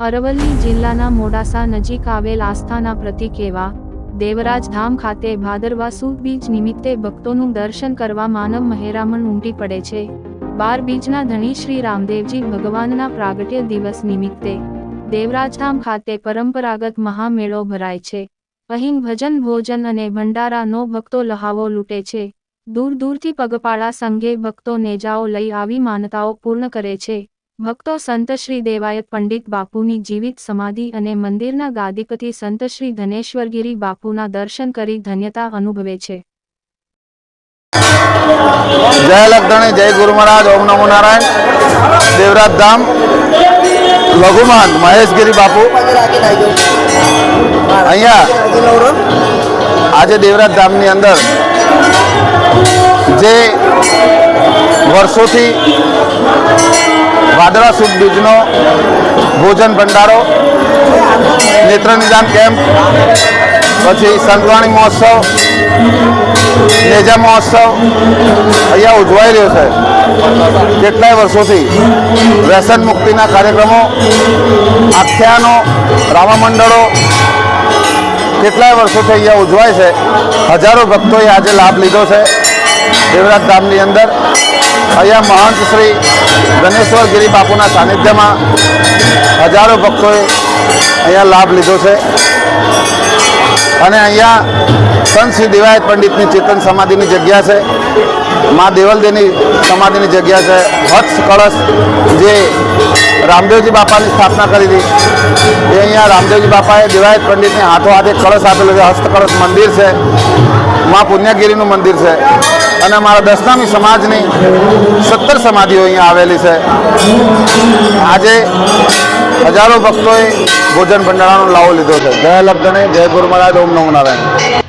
અરવલ્લી જિલ્લાના મોડાસા નજીક આવેલ આસ્થાના પ્રતિક એવા દેવરાજ ધામ ખાતે ભાદરવા સુદ બીજ નિમિત્તે ભક્તોનું દર્શન કરવા માનવ મહેરામણ ઉમટી પડે છે. બાર બીજના ધણી શ્રી રામદેવજી ભગવાનના પ્રાગટ્ય દિવસ નિમિત્તે દેવરાજધામ ખાતે પરંપરાગત મહામેળો ભરાય છે. અહીં ભજન, ભોજન અને ભંડારાનો ભક્તો લહાવો લૂંટે છે. દૂર દૂરથી પગપાળા સંઘે ભક્તો નેજાઓ લઈ આવી માનતાઓ પૂર્ણ કરે છે. ભક્તો સંત શ્રી દેવાયત પંડિત બાપુની જીવિત સમાધિ અને મંદિરના ગાદીપતિ સંત શ્રી ધનેશ્વરગીરી બાપુના દર્શન કરી ધન્યતા અનુભવે છે. જય લખધણી, જય ગુરુ મહારાજ, ઓમ નમો નારાયણ. દેવરાજ ધામ, લઘુમાન, મહેશગીરી બાપુ. અહીંયા આજે દેવરાજ ધામની અંદર જે વર્ષોથી વાદળા સુખ બીજનો ભોજન ભંડારો, નેત્ર નિદાન કેમ્પ, પછી સંતવાણી મહોત્સવ, નેજા મહોત્સવ, અહીંયા ઉજવાઈ રહ્યો છે. કેટલાય વર્ષોથી વ્યસન મુક્તિના કાર્યક્રમો, આખ્યાનો રામા મંડળો કેટલાય વર્ષોથી અહીંયા ઉજવાય છે. હજારો ભક્તોએ આજે લાભ લીધો છે. દેવરાજ ધામની અંદર અહીંયા મહંત શ્રી ગણેશ્વર ગિરી બાપુના સાનિધ્યમાં હજારો ભક્તોએ અહીંયા લાભ લીધો છે. અને અહીંયા સંત શ્રી દેવાયત પંડિતની ચેતન સમાધિની જગ્યા છે. મા દેવલદેની સમાધિની જગ્યા છે. હક્ષ કળશ જે રામદેવજી બાપાની સ્થાપના કરી હતી એ અહીંયા રામદેવજી બાપાએ દેવાયત પંડિતને હાથો હાથે કળશ આપેલો છે. હસ્તકળશ મંદિર છે. મા પુણ્યગીરીનું મંદિર છે. અને અમારા દસનામી સમાજની સત્તર સમાધિઓ અહીંયા આવેલી છે. આજે હજારો ભક્તોએ ભોજન ભંડારાનો લાવો લીધો છે. જય લબ્ધને જય ગુરુ મહારાજ ઓમ નમો નારાયણ.